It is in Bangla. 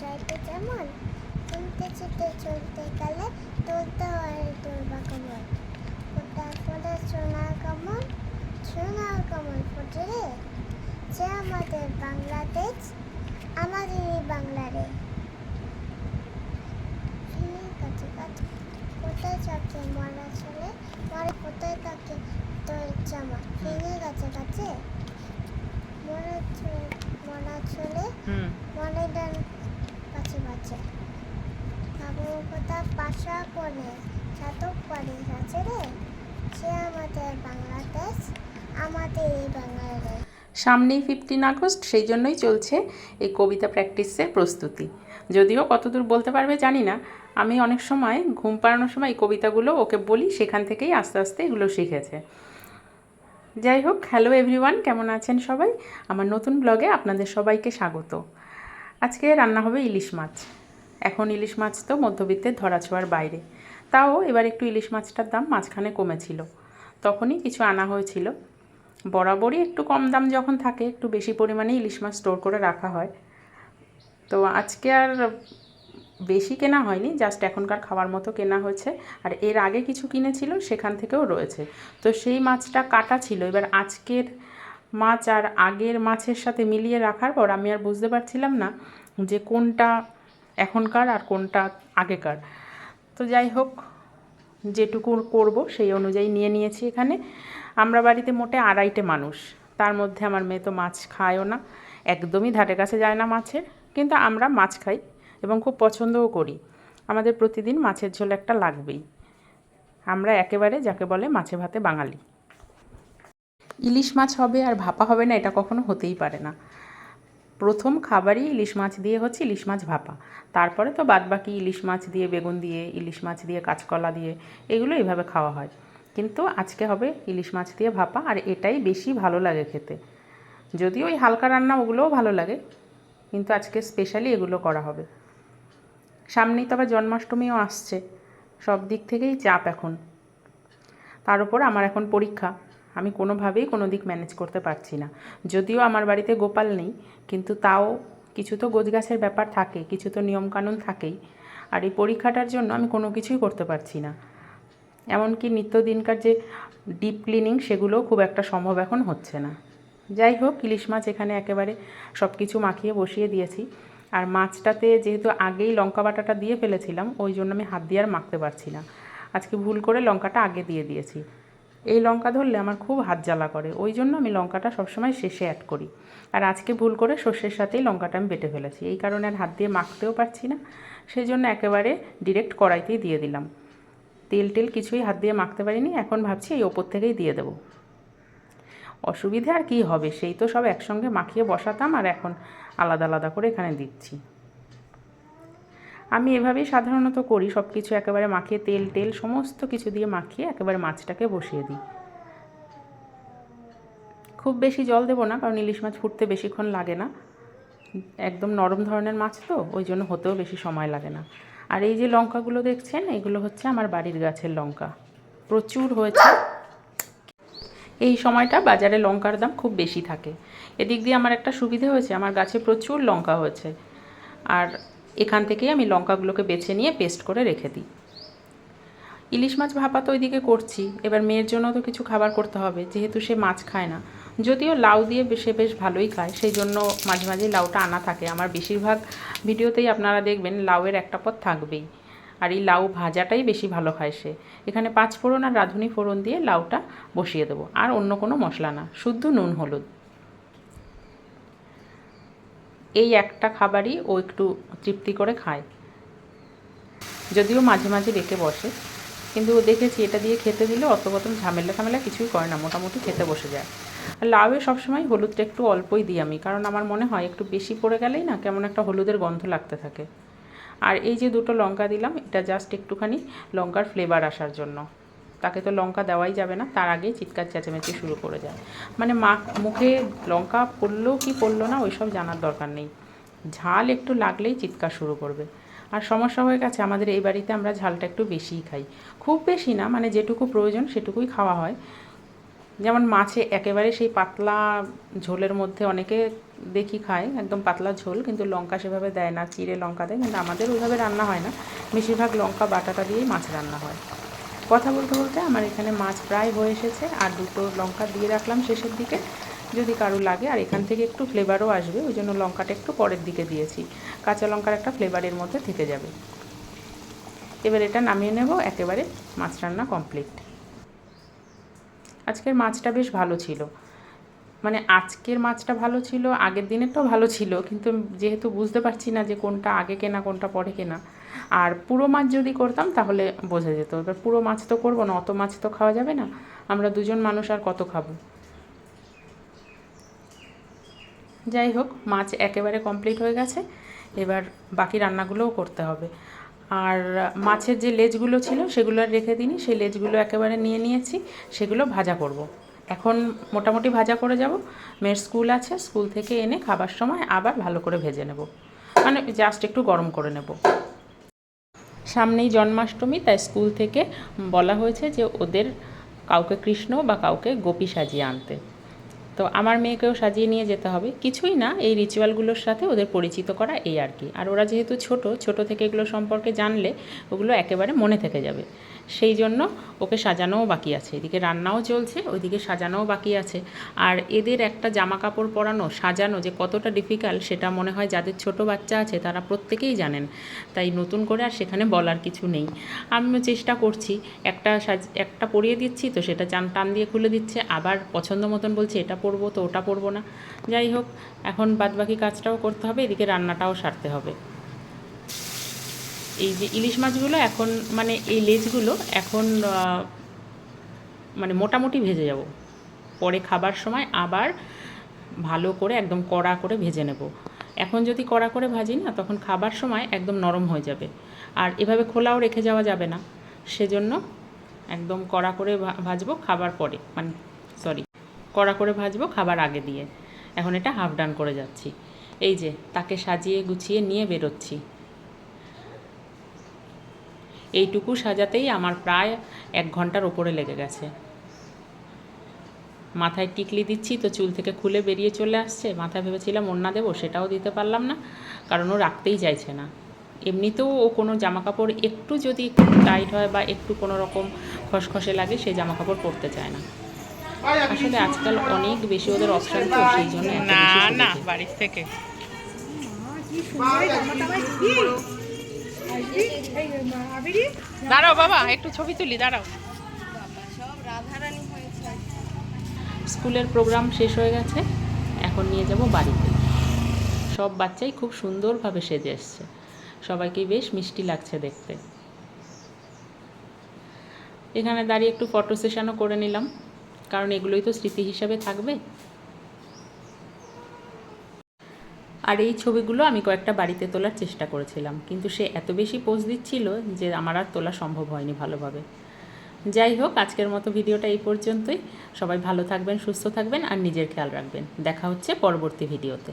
চাইতে যেমন চলতে চলতে চলতে গেলে তুলতে হয় দুর্বা কমল। ফোটা ফোটা সোনার কমল সোনার কমল ফুটে রে। যে আমাদের বাংলাদেশ আমাদেরই কাছে কোথায় থাকে মরা চলে মরা কোথায় থাকে তোর জামা? ফিরে কাছে কাছে মরা চলে মরা চলে মনে দেন কোথা কোণে? চাতক বাড়ি আছে রে। সে আমাদের বাংলাদেশ আমাদের এই বাংলাদেশ সামনেই ফিফটিন আগস্ট, সেই জন্যই চলছে এই কবিতা প্র্যাকটিসের প্রস্তুতি। যদিও কতদূর বলতে পারবে জানি না। আমি অনেক সময় ঘুম পাড়ানোর সময় এই কবিতাগুলো ওকে বলি, সেখান থেকেই আস্তে আস্তে এগুলো শিখেছে। যাই হোক হ্যালো এভরিওয়ান কেমন আছেন সবাই? আমার নতুন ব্লগে আপনাদের সবাইকে স্বাগত। আজকে রান্না হবে ইলিশ মাছ। এখন ইলিশ মাছ তো মধ্যবিত্তের ধরাছোঁয়ার বাইরে। তাও এবার একটু ইলিশ মাছটার দাম মাঝখানে কমেছিল। তখনই কিছু আনা হয়েছিল। বরাবরই একটু কম দাম যখন থাকে, একটু বেশি পরিমাণে ইলিশ মাছ স্টোর করে রাখা হয়। তো আজকে আর বেশি কেনা হয়নি, জাস্ট এখনকার খাওয়ার মতো কেনা হয়েছে। আর এর আগে কিছু কিনেছিল, সেখান থেকেও রয়েছে। তো সেই মাছটা কাটা ছিল। এবার আজকের মাছ আর আগের মাছের সাথে মিলিয়ে রাখার পর আমি আর বুঝতে পারছিলাম না যে কোনটা এখনকার আর কোনটা আগেকার। তো যাই হোক, যেটুকু করব সেই অনুযায়ী নিয়ে নিয়েছি এখানে। আমরা বাড়িতে মোটে আড়াইটে মানুষ। তার মধ্যে আমার মেয়ে তো মাছ খায়ও না, একদমই ধারে কাছে যায় না মাছের, কিন্তু আমরা মাছ খাই এবং খুব পছন্দও করি। আমাদের প্রতিদিন মাছের ঝোল একটা লাগবেই। আমরা একেবারে যাকে বলে মাছে ভাতে বাঙালি। ইলিশ মাছ হবে আর ভাপা হবে না, এটা কখনো হতেই পারে না। প্রথম খাবারই ইলিশ মাছ দিয়ে হচ্ছে ইলিশ মাছ ভাপা। তারপরে তো বাদবাকি ইলিশ মাছ দিয়ে, বেগুন দিয়ে, ইলিশ মাছ দিয়ে, কাঁচকলা দিয়ে, এগুলো এইভাবে খাওয়া হয়। কিন্তু আজকে হবে ইলিশ মাছ দিয়ে ভাপা আর এটাই বেশি ভালো লাগে খেতে। যদিও ওই হালকা রান্না ওগুলোও ভালো লাগে, কিন্তু আজকে স্পেশালি এগুলো করা হবে। সামনেই তো আবার জন্মাষ্টমীও আসছে, সব দিক থেকেই চাপ এখন। তার উপর আমার এখন পরীক্ষা। আমি কোনোভাবেই কোনো দিক ম্যানেজ করতে পারছি না। যদিও আমার বাড়িতে গোপাল নেই, কিন্তু তাও কিছু তো গোছগাছের ব্যাপার থাকে, কিছু তো নিয়মকানুন থাকেই, আর এই পরীক্ষাটার জন্য আমি কোনো কিছুই করতে পারছি না। এমনকি নিত্যদিনকার যে ডিপ ক্লিনিং সেগুলোও খুব একটা সম্ভব এখন হচ্ছে না। যাই হোক, ইলিশ মাছ এখানে একেবারে সব কিছু মাখিয়ে বসিয়ে দিয়েছি। আর মাছটাতে যেহেতু আগেই লঙ্কা বাটাটা দিয়ে ফেলেছিলাম, ওই জন্য আমি হাত দিয়ে আর মাখতে পারছি না। আজকে ভুল করে লঙ্কাটা আগে দিয়ে দিয়েছি। এই লঙ্কা ধরলে আমার খুব হাত জ্বালা করে। ওই জন্য আমি লঙ্কাটা সবসময় শেষে অ্যাড করি। আর আজকে ভুল করে সর্ষের সাথেই লঙ্কাটা আমি বেটে ফেলেছি। এই কারণে আর হাত দিয়ে মাখতেও পারছি না। সেই জন্য একেবারে ডিরেক্ট কড়াইতেই দিয়ে দিলাম। তেল টেল কিছুই হাত দিয়ে মাখতে পারিনি। এখন ভাবছি এই ওপর থেকেই দিয়ে দেবো। অসুবিধে আর কি হবে? সেই তো সব একসঙ্গে মাখিয়ে বসাতাম আর এখন আলাদা আলাদা করে এখানে দিচ্ছি। আমি এভাবেই সাধারণত করি সব কিছু একেবারে মাখিয়ে তেল টেল সমস্ত কিছু দিয়ে মাখিয়ে একেবারে মাছটাকে বসিয়ে দিই। খুব বেশি জল দেবো না, কারণ ইলিশ মাছ ফুটতে বেশিক্ষণ লাগে না। একদম নরম ধরনের মাছ তো, ওই জন্য হতেও বেশি সময় লাগে না। আর এই যে লঙ্কাগুলো দেখছেন, এগুলো হচ্ছে আমার বাড়ির গাছের লঙ্কা। প্রচুর হয়েছে। এই সময়টা বাজারে লঙ্কার দাম খুব বেশি থাকে। এদিক দিয়ে আমার একটা সুবিধে হয়েছে, আমার গাছে প্রচুর লঙ্কা হয়েছে। আর এখান থেকেই আমি লঙ্কাগুলোকে বেছে নিয়ে পেস্ট করে রেখে দিই। ইলিশ মাছ ভাপা তো ওইদিকে করছি, এবার মেয়ের জন্য তো কিছু খাবার করতে হবে, যেহেতু সে মাছ খায় না। যদিও লাউ দিয়ে সে বেশ ভালোই খায়, সেই জন্য মাঝে মাঝে লাউটা আনা থাকে। আমার বেশিরভাগ ভিডিওতেই আপনারা দেখবেন লাউয়ের একটা পথ থাকবেই, আর এই লাউ ভাজাটাই বেশি ভালো খায় সে। এখানে পাঁচ ফোড়ন আর রাঁধুনি ফোড়ন দিয়ে লাউটা বসিয়ে দেবো, আর অন্য কোনো মশলা না, শুদ্ধ নুন, হলুদ। এই একটা খাবারই ও একটু তৃপ্তি করে খায়। যদিও মাঝে মাঝে রেখে বসে, কিন্তু ও দেখেছি এটা দিয়ে খেতে দিলে অত কত ঝামেলা ঝামেলা কিছুই করে না, মোটামুটি খেতে বসে যায়। আর লাউয়ে সবসময় হলুদটা একটু অল্পই দিই আমি, কারণ আমার মনে হয় একটু বেশি পড়ে গেলেই না কেমন একটা হলুদের গন্ধ লাগতে থাকে। আর এই যে দুটো লঙ্কা দিলাম, এটা জাস্ট একটুখানি লঙ্কার ফ্লেভার আসার জন্য। তাকে তো লঙ্কা দেওয়াই যাবে না, তার আগেই চিৎকার চেঁচামেচি শুরু করে যায়। মানে মা মুখে লঙ্কা পড়ল কি পড়ল না, ওইসব জানার দরকার নেই। ঝাল একটু লাগলেই চিৎকার শুরু করবে। আর সমস্যা হয়ে গেছে, আমাদের এই বাড়িতে আমরা ঝালটা একটু বেশিই খাই। খুব বেশি না মানে যেটুকু প্রয়োজন সেটুকুই খাওয়া হয়। যেমন মাছে একেবারে সেই পাতলা ঝোলের মধ্যে অনেকে দেখি খায়, একদম পাতলা ঝোল, কিন্তু লঙ্কা সেভাবে দেয় না, চিড়ে লঙ্কা দেয়, কিন্তু আমাদের ওইভাবে রান্না হয় না। বেশিরভাগ লঙ্কা বাটাটা দিয়েই মাছ রান্না হয়। কথা বলতে বলতে আমার এখানে মাছ প্রায় হয়ে এসেছে আর দুটো লঙ্কা দিয়ে রাখলাম শেষের দিকে, যদি কারও লাগে। আর এখান থেকে একটু ফ্লেভারও আসবে, ওই জন্য লঙ্কাটা একটু পরের দিকে দিয়েছি। কাঁচা লঙ্কার একটা ফ্লেভারের মধ্যে থেকে যাবে। এবার এটা নামিয়ে নেব, একেবারে মাছ রান্না কমপ্লিট আজকের মাছটা বেশ ভালো ছিল। মানে আজকের মাছটা ভালো ছিল, আগের দিনেরটাও ভালো ছিল, কিন্তু যেহেতু বুঝতে পারছি না যে কোনটা আগে কেনা, কোনটা পরে কেনা আর পুরো মাছ যদি করতাম, তাহলে বোঝা যেত। এবার পুরো মাছ তো করব না, অত মাছ তো খাওয়া যাবে না। আমরা দুজন মানুষ আর কত খাব? যাই হোক, মাছ একেবারে কমপ্লিট হয়ে গেছে। এবার বাকি রান্নাগুলোও করতে হবে। আর মাছের যে লেজগুলো ছিল, সেগুলো আর রেখে দিইনি। সেই লেজগুলো একেবারে নিয়ে নিয়েছি। সেগুলো ভাজা করব। এখন মোটামুটি ভাজা করে যাব। মেয়ের স্কুল আছে, স্কুল থেকে এনে খাবার সময় আবার ভালো করে ভেজে নেব। মানে জাস্ট একটু গরম করে নেব। সামনেই জন্মাষ্টমী, তাই স্কুল থেকে বলা হয়েছে যে ওদের কাউকে কৃষ্ণ বা কাউকে গোপী সাজিয়ে আনতে। তো আমার মেয়েকেও সাজিয়ে নিয়ে যেতে হবে। কিছুই না, এই রিচুয়ালগুলোর সাথে ওদের পরিচিত করা এই আর কি। আর ওরা যেহেতু ছোট ছোট থেকে এগুলো সম্পর্কে জানলে ওগুলো একেবারে মনে থেকে যাবে। সেই জন্য ওকে সাজানোও বাকি আছে। এদিকে রান্নাও চলছে, ওইদিকে সাজানোও বাকি আছে। আর এদের একটা জামা কাপড় পরানো, সাজানো যে কতটা ডিফিকাল্ট সেটা মনে হয় যাদের ছোট বাচ্চা আছে তারা প্রত্যেকেই জানেন। তাই নতুন করে আর সেখানে বলার কিছু নেই। আমিও চেষ্টা করছি, একটা সাজ, একটা পরিয়ে দিচ্ছি তো সেটা চান টান দিয়ে খুলে দিচ্ছে, আবার পছন্দ মতন বলছে এটা পরবো তো ওটা পরবো না। যাই হোক, এখন বাদবাকি কাজটাও করতে হবে, এদিকে রান্নাটাও সারতে হবে। এই যে ইলিশ মাছগুলো এখন মানে এই লেজগুলো এখন মানে মোটামুটি ভেজে যাব। পরে খাবার সময় আবার ভালো করে একদম কড়া করে ভেজে নেব। এখন যদি কড়া করে ভাজি না, তখন খাবার সময় একদম নরম হয়ে যাবে। আর এভাবে খোলাও রেখে যাওয়া যাবে না। সেজন্য একদম কড়া করে ভাজবো খাবার পরে মানে সরি কড়া করে ভাজবো খাবার আগে দিয়ে। এখন এটা হাফ ডান করে যাচ্ছি। এই যে, তাকে সাজিয়ে গুছিয়ে নিয়ে বেরোচ্ছি। এইটুকু সাজাতেই আমার প্রায় এক ঘণ্টার ওপরে লেগে গেছে। মাথায় টিকলি দিচ্ছি তো চুল থেকে খুলে বেরিয়ে চলে আসছে। মাথায় ভেবেছিলাম ওড়না দেবো সেটাও দিতে পারলাম না কারণ ও রাখতেই চাইছে না। এমনিতেও ও কোনো জামা কাপড় একটু যদি একটু টাইট হয় বা একটু কোনো রকম খসখসে লাগে সেই জামা কাপড় পরতে চায় না। আসলে আজকাল অনেক বেশি ওদের অপশন তো সেই জন্য না না বাড়ির থেকে। দাঁড়াও বাবা, একটু ছবি তুলি, দাঁড়াও। স্কুলের প্রোগ্রাম শেষ হয়ে গেছে, এখন নিয়ে যাব বাড়িতে। সব বাচ্চাই খুব সুন্দরভাবে সেজে এসছে। সবাইকে বেশ মিষ্টি লাগছে দেখতে। এখানে দাঁড়িয়ে একটু ফটো সেশনও করে নিলাম, কারণ এগুলোই তো স্মৃতি হিসাবে থাকবে। আর এই ছবিগুলো আমি কয়েকটা বাড়িতে তোলার চেষ্টা করেছিলাম। কিন্তু সে এত বেশি পোজ দিচ্ছিল যে আমার আর তোলা সম্ভব হয়নি ভালোভাবে। যাই হোক, আজকের মতো ভিডিওটা এই পর্যন্তই। সবাই ভালো থাকবেন, সুস্থ থাকবেন আর নিজের খেয়াল রাখবেন। দেখা হচ্ছে পরবর্তী ভিডিওতে।